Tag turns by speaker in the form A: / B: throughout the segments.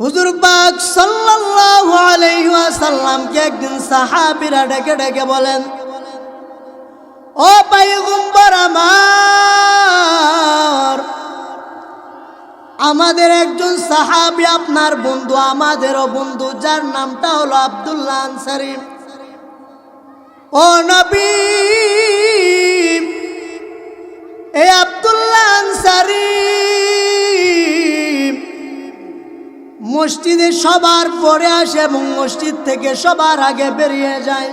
A: হুজুর পাক একদিন সাহাবীরা ডেকে ডেকে বলেন, ও পয়গম্বর আমার, আমাদের একজন সাহাবী আপনার বন্ধু, আমাদেরও বন্ধু, যার নামটা হলো আব্দুল্লাহ আনসারী। ও নবী এই আব্দুল্লাহ মসজিদে সবার পরে আসে এবং মসজিদ থেকে সবার আগে বেরিয়ে যায়।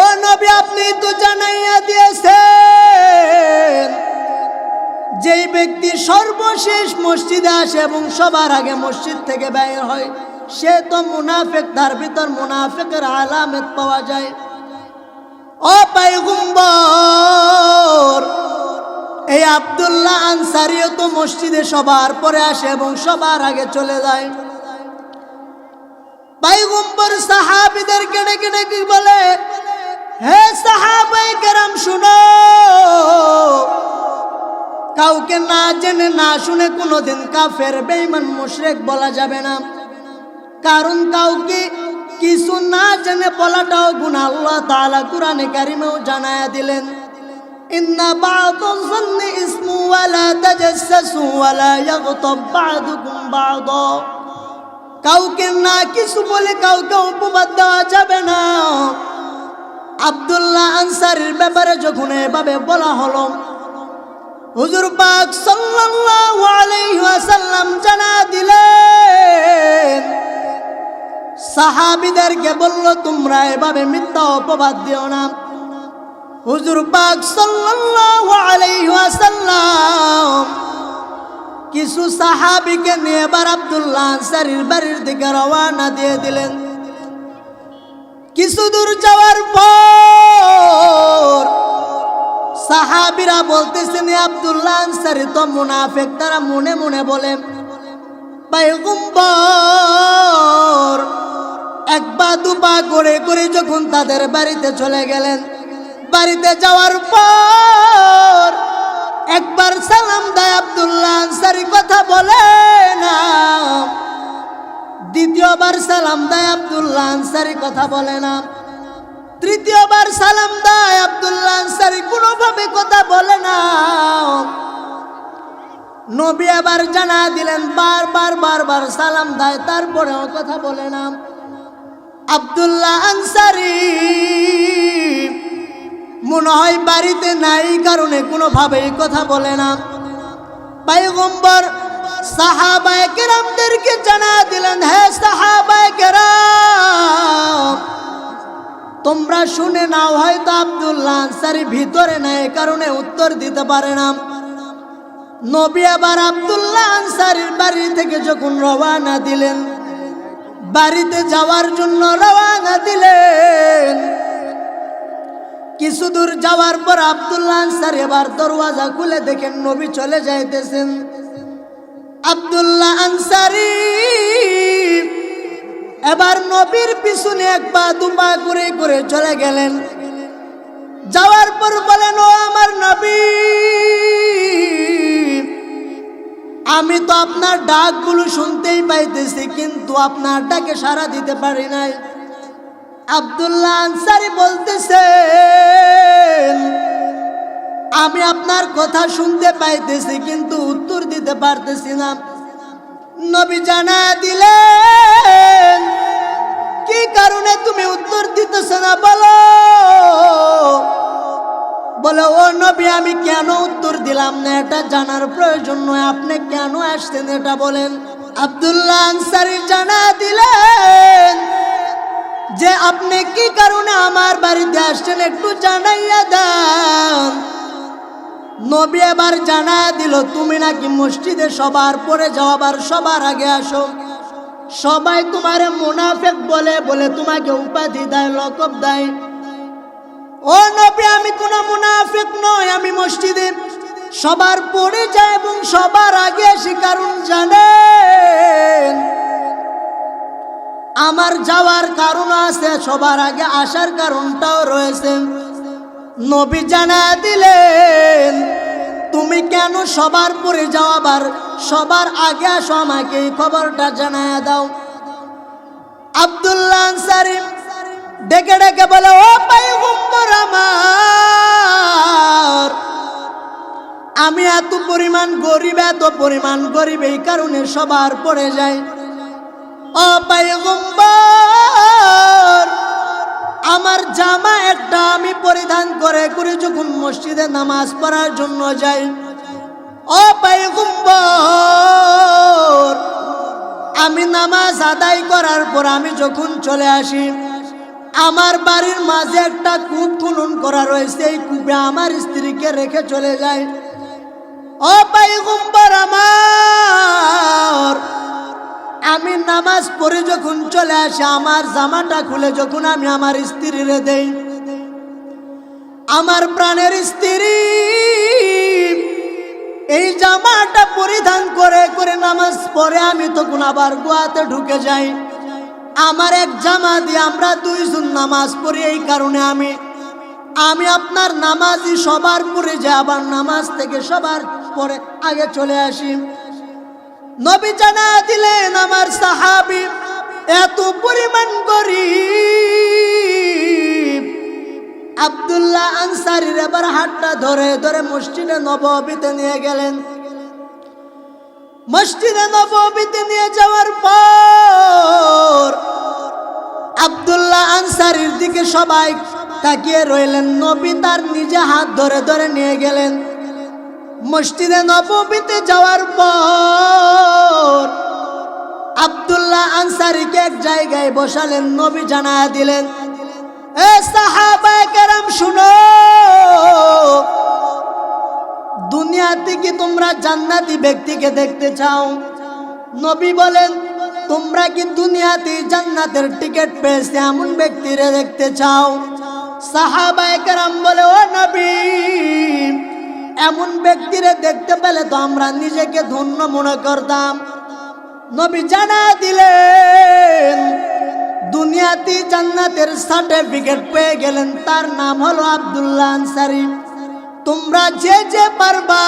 A: ও নবী, আপনি তো জানাইয়া দিয়েছেন যেই ব্যক্তি সর্বশেষ মসজিদে আসে এবং সবার আগে মসজিদ থেকে ব্যয় হয়, সে তো মুনাফেক, তার ভিতর মুনাফেকের আলামত পাওয়া যায়। ও পাইগুম্বর এই আবদুল্লাহ আনসারিও তো মসজিদে সবার পরে আসে এবং সবার আগে চলে যায়। পাইগুম্বর সাহাবিদেরকে ডেকে ডেকে বলে? হে সাহাবাই কেরাম, শুনো। কাউকে না জেনে, না শুনে কোনোদিন কাফের, বেঈমান, মুশরিক বলা যাবে না। কারণ কাউকে কিছু না জেনে বলাটাও গুণ আল্লাহ তাআলা কুরআনে কারিমেও জানায়া দিলেন। ইন্না বা'দুল যন্নি ইসমু ওয়ালা তাজাসসু ওয়ালা ইয়াগতাব বা'দুকুম বা'দা। কাউকে না কিছু বলে কাউকে উপবাদ দেওয়া যাবে না। আব্দুল্লাহ আনসারির ব্যাপারে যখন এভাবে বলা হলো, হুজুর পাক সাল্লাল্লাহু জানা দিলেন, সাহাবীদেরকে বলল, তোমরা এভাবে মিথ্যা অপবাদ দিও না। হুজুর পাক সাল্লাল্লাহু আলাইহি ওয়াসাল্লাম কিছু সাহাবীকে নিয়ে এবার আব্দুল্লাহ আনসারীর বাড়ির দিকে রওনা দিয়ে দিলেন। কিছু দূর যাওয়ার পর সাহাবিরা বলতেছেন, "এ আব্দুল্লাহ আনসারি তো মুনাফেক, তারা মনে মনে বলে পায়গম্বর এক পা দু পা করে করে যখন তাদের বাড়িতে চলে গেলেন বাড়িতে যাওয়ার পর একবার সালাম দেয় আব্দুল্লাহ আনসারি কথা বলে না। দ্বিতীয়বার সালাম দেয় আব্দুল্লাহ আনসারি কথা বলে না। তৃতীয়বার সালাম দেয় আব্দুল্লাহ আনসারি কোনোভাবে কথা বলে না। নবী আবার জানা দিলেন, বারবার বারবার সালাম দেয়, তারপরেও কথা বলে না। আব্দুল্লাহ আনসারি মনে হয় বাড়িতে নাই, কারণে কোনোভাবেই কথা বলে না। পাইগম্বর সাহাবায় কেরামদেরকে জানা দিলেন হ্যাঁ সাহাবায় কেরাম, তোমরা শুনে নাও, হয়তো আব্দুল্লাহ ভিতরে নাই কারণে উত্তর দিতে পারে না। নবী আবার আব্দুল্লাহ আনসারির বাড়ি থেকে যখন রওয়ানা দিলেন, বাড়িতে যাওয়ার জন্য রওয়ানা দিলেন কিছু দূর যাওয়ার পর আব্দুল্লাহ আনসার এবার দরওয়াজা খুলে দেখেন নবী চলে যাইতেছেন। আব্দুল্লাহ আনসারি এবার নবীর পিছনে এক পা দু পা করে করে চলে গেলেন। যাওয়ার পর বলেন, ও আমার নবী, আমি তো আপনার ডাকগুলো শুনতেই পাইতেছি, কিন্তু আপনার ডাকে সাড়া দিতে পারি নাই। আব্দুল্লাহ আনসারি বলতেছেন, আমি আপনার কথা শুনতে পাইতেছি, কিন্তু উত্তর দিতে পারতেছি না। নবী জানা দিলেন, কি কারণে তুমি উত্তর দিতেছ না? বলো। বলে, ও নবী, আমি কেন উত্তর দিলাম না? এটা জানার প্রয়োজন নয়। আপনি কেন আসছেন এটা বলেন? আব্দুল্লাহ আনসারি জানা দিলেন যে আপনি কি কারণে আমার বাড়িতে আসছেন একটু জানাইয়া দেন। নবী এবার জানা দিল, তুমি নাকি মসজিদে সবার পরে যাওয়াবার সবার আগে আসো। সবাই তোমারে মুনাফেক বলে বলে তোমাকে উপাধি দেয়, লকব দেয়। ও নবী, আমি কোনো মুনাফেক নয় আমি মসজিদে সবার পরে যাই এবং সবার আগে আসি, কারণ জানেন আমার যাওয়ার কারণ আছে, সবার আগে আসার কারণটাও রয়েছে। নবী জানা দিলেন, তুমি কেন সবার পরে যাও আবার? সবার আগে আসো আমাকে, এই খবরটা জানায় দাও। আব্দুল্লাহ আনসারি ডেকে ডেকে বলে, ও পাইগম্বর আমার, আমি এত পরিমাণ গরিব, এত পরিমাণ গরিব, এই কারণে সবার পড়ে যায় আমার জামা একটা আমি পরিধান করে করে যখন মসজিদে নামাজ পড়ার জন্য যাই। ও আমি নামাজ আদায় করার পর আমি যখন চলে আসি, আমার বাড়ির মাঝে একটা কূপ খনন করা রয়েছে, এই কূপে আমার স্ত্রীকে রেখে চলে যায় ও আমার আমি নামাজ পড়ে যখন চলে আসি, আমার জামাটা খুলে যখন আমি আমার স্ত্রীরে দেই। আমার প্রাণের স্ত্রী এই জামাটা পরিধান করে করে নামাজ পড়ে, আমি তখন আবার গোয়াতে ঢুকে যাই। আমার এক জামা দিয়ে আমরা দুইজন নামাজ পড়ি, এই কারণে আমি আমি আপনার নামাজই সবার পরে যাই, আবার নামাজ থেকে সবার পরে আগে চলে আসি। নবী জানা দিলেন আমার সাহাবি, এত পরিমাণ গরিব। আবদুল্লাহ আনসারির এবার হাতটা ধরে ধরে মসজিদে নববীতে নিয়ে গেলেন। মসজিদে নববীতে নিয়ে যাওয়ার পর আব্দুল্লাহ আনসারির দিকে সবাই তাকিয়ে রইলেন। নবী তার নিজে হাত ধরে ধরে নিয়ে গেলেন। মসজিদে নববীতে যাওয়ার পর আবদুল্লাহ আনসারিকে এক জায়গায় বসালেন, নবী জানায়া দিলেন, এ সাহাবায়ে কেরাম, শুনো, দুনিয়াতে কি তোমরা জান্নাতি ব্যক্তিকে দেখতে চাও? নবী বলেন, তোমরা কি দুনিয়াতে জান্নাতের টিকিট পেয়েছে এমন ব্যক্তিরে দেখতে চাও? সাহাবায়ে কেরাম বলে, ও নবী এমন ব্যক্তিরে দেখতে পেলে তো আমরা নিজেকে ধন্য মনে করতাম। নবী জানা দিলেন, দুনিয়াতে জান্নাতের সার্টিফিকেট পেয়ে গেলেন, তার নাম হলো আব্দুল্লাহ আনসারি। তোমরা যে যে পারবা,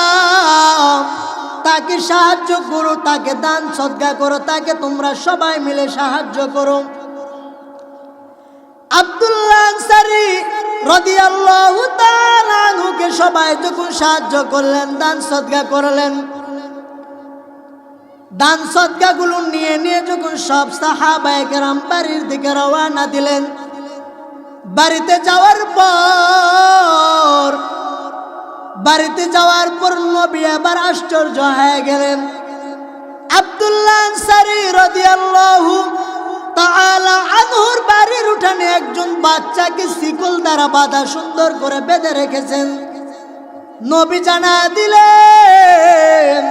A: তাকে সাহায্য করো, তাকে দান সদ্গা করো, তাকে তোমরা সবাই মিলে সাহায্য করো। আব্দুল্লাহ আনসারি রাদিয়াল্লাহু তাআলা আনহুকে সবাই যখন সাহায্য করলেন, দান সদ্গা করলেন। দান সদ্গাগুলো নিয়ে নিয়ে যখন সব সাহাবায়ে কেরাম বাড়ির দিকে রওনা দিলেন, বাড়িতে যাওয়ার পর, বাড়িতে যাওয়ার পর নবী আবার আশ্চর্য হয়ে গেলেন। আব্দুল্লাহ আনসারি রাদিয়াল্লাহু তাআলা আনহুর বাড়ির উঠানে একজন বাচ্চাকে শিকল দ্বারা বাঁধা সুন্দর করে বেঁধে রেখেছেন। নবী জানা দিলেন,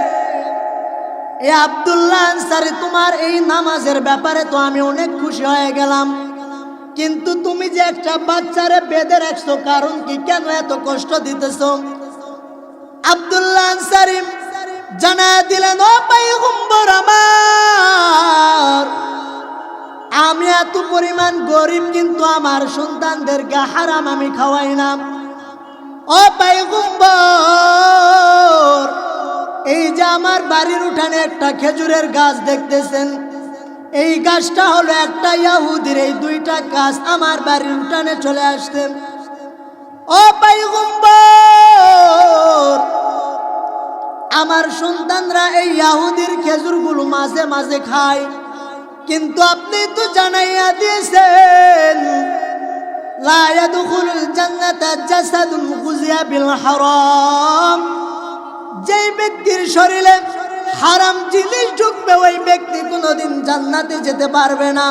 A: এ আব্দুল্লাহ আনসারি, তোমার এই নামাজের ব্যাপারে তো আমি অনেক খুশি হয়ে গেলাম। কিন্তু তুমি যে একটা বাচ্চারে বেঁধে রাখছো, কারণ কি কেন এত কষ্ট দিতেছ? আব্দুল্লাহ আনসারি জানা দিলেন, ও পাইগম্বর আমার আমি এত পরিমাণ গরিব, কিন্তু আমার সন্তানদেরকে হারাম আমি খাওয়াই না ও পাইগম্বর এই যে আমার বাড়ির উঠানে একটা খেজুরের গাছ দেখতেছেন, এই গাছটা হলো একটা ইয়াহুদির, এই দুইটা গাছ আমার বাড়ির উঠানে চলে আসতেন। ও পাইগম্বর আমার সন্তানরা এই ইয়াহুদির খেজুরগুলো মাঝে মাঝে খায়। কিন্তু আপনি তো জানাইয়া দিয়েছেন, লা ইয়াদখুলুল জান্নাতা জাসাদুন গুজিয়া বিল হারাম। যেই ব্যক্তির শরীরে হারাম জিনিস ঢুকবে, ওই ব্যক্তি কোনোদিন জান্নাতে যেতে পারবে না।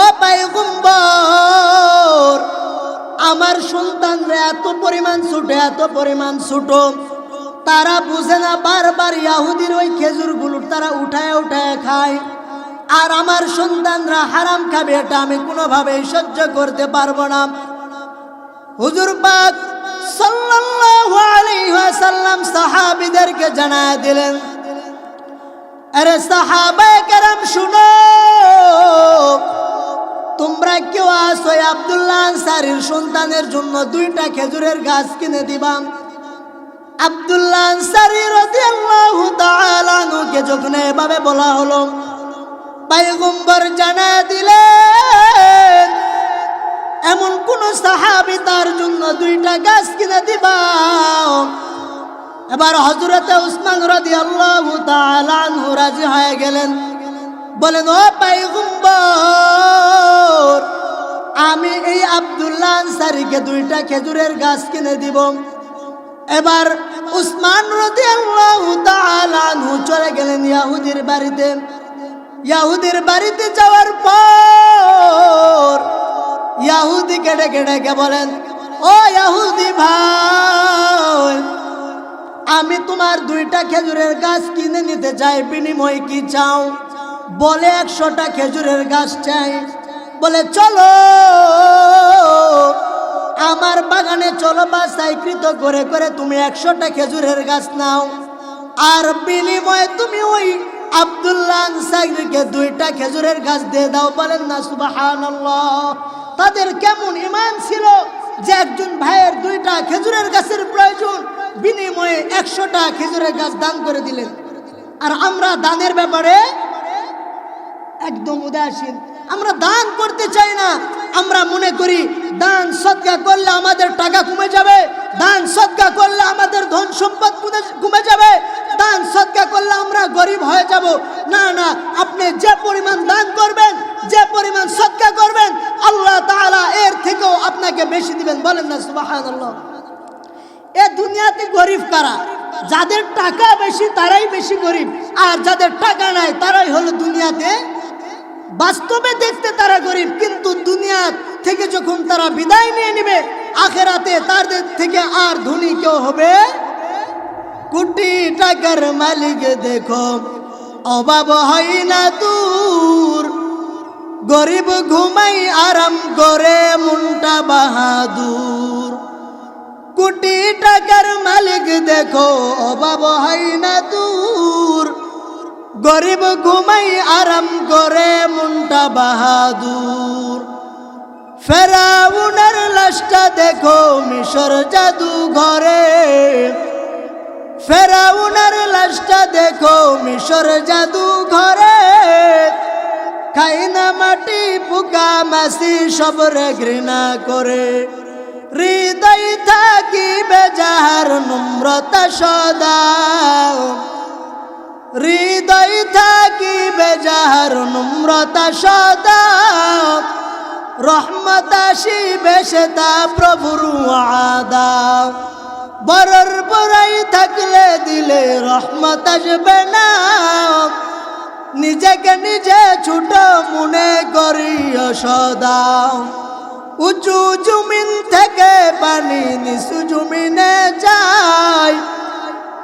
A: ও পাইগম্বর, আমার সন্তানরা এত পরিমাণ ছুটে, এত পরিমাণ ছুটো। তারা বুঝে না বারবার ইয়াহুদির ওই খেজুরগুলো তারা উঠায় উঠায় খায়। আর আমার সন্তানরা হারাম খাবে এটা আমি কোনোভাবেই সহ্য করতে পারব না। হুজুর পাক সাল্লাল্লাহু আলাইহি ওয়াসাল্লাম সাহাবীদেরকে জানায় দিলেন, আরে সাহাবায়ে কেরাম, শুনো, তোমরা কেউ আসো আব্দুল্লাহ আনসারীর সন্তানের জন্য দুইটা খেজুরের গাছ কিনে দিবা? আব্দুল্লাহ আনসারী রাদিয়াল্লাহু তাআলা আনহুকে যখন এভাবে বলা হলো পয়গম্বর জানা দিলেন, এমন কোন সাহাবি তার জন্য দুইটা গাছ কিনে দিবা এবার হজরতে উসমান রাদিয়াল্লাহু তাআলা আনহু রাজি হয়ে গেলেন। বলেন, ও পয়গম্বর, আমি এই আব্দুল্লাহ আনসারীকে দুইটা খেজুরের গাছ কিনে দিব। এবার উসমান রাদিয়াল্লাহু তাআলা আনহু চলে গেলেন ইয়াহুদির বাড়িতে। ইয়াহুদির বাড়িতে যাওয়ার পর ইয়াহুদি কেটে কেটে কে বলেন, ও ইয়াহুদি ভাই, আমি তোমার দুইটা খেজুরের গাছ কিনে নিতে চাই, বিনিময় কি চাও? বলে, একশোটা খেজুরের গাছ চাই। বলে, চলো, আমার বাগানে চলো বাসাইকৃত করে করে তুমি একশোটা খেজুরের গাছ নাও। আর বিনিময়ে তুমি ওই আব্দুল্লাহ আনসারিকে দুইটা খেজুরের গাছ দিয়ে দাও, বলেন না, সুবহানাল্লাহ। তাদের কেমন ইমান ছিল যে একজন ভাইয়ের দুইটা খেজুরের গাছের প্রয়োজন বিনিময়ে একশোটা খেজুরের গাছ দান করে দিলেন। আর আমরা দানের ব্যাপারে একদম উদাসীন। আমরা দান করতে চাই না, আমরা মনে করি দান সৎকা করলে আমাদের টাকা কমে যাবে, দান সৎকা করলে আমাদের ধন সম্পদ কমে- যাবে, দান সৎকা করলে আমরা গরিব হয়ে যাব। না না, আপনি যে পরিমাণ দান করবেন, যে পরিমাণ সৎকা করবেন, আল্লাহ তাআলা এর থেকেও আপনাকে বেশি দিবেন। বলেন না, সুবহানাল্লাহ। এ দুনিয়াতে গরিব কারা? যাদের টাকা বেশি, তারাই বেশি গরিব। আর যাদের টাকা নাই, তারাই হলো দুনিয়াতে বাস্তবে দেখতে তারা গরিব, কিন্তু দুনিয়া থেকে যখন তারা বিদায় নিয়ে নেবে, আখেরাতে তাদের থেকে আর ধনী কেউ হবে? কোটি টাকার মালিক দেখো, অভাব হয় না দূর। গরিব ঘুমাই আরাম করে, মুন্টা বাহাদুর। কোটি টাকার মালিক দেখো, অভাব হয় না দূর। গরিব ঘুমাই আরাম করে মুন্টা বাহাদুর। ফেরাউনের লাশটা দেখো মিশর জাদু ঘরে ফেরাউনের লাশটা দেখো মিশর জাদু ঘরে খাই না মাটি, পোকা মাসি সবরে ঘৃণা করে। হৃদয় থাকি বেজাহার, নম্রতা সদা। হৃদয় থাকি বেজাহার নম্রতা সদা। রহমত আসিবে সেতা প্রভুর আদা বরর বরাই থাকলে দিলে রহমত আসবে না। নিজেকে নিজে ছোট মনে করি সদা। উঁচু জমিন থেকে পানি নিচু জমিনে যায়।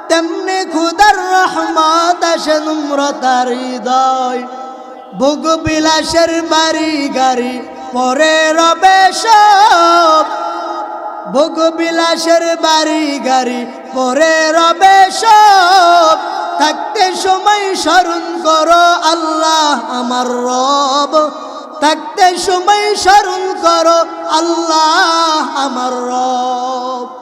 A: তেমনি খুদার রহমত আসে নম্রতার হৃদয়। ভোগ বিলাসের বাড়ি গাড়ি, পরে রবে সব। ভোগ বিলাসের বাড়ি গাড়ি, পরে রবে সব। থাকতে সময় স্মরণ করো আল্লাহ আমার রব। থাকতে সময় স্মরণ করো আল্লাহ আমার রব।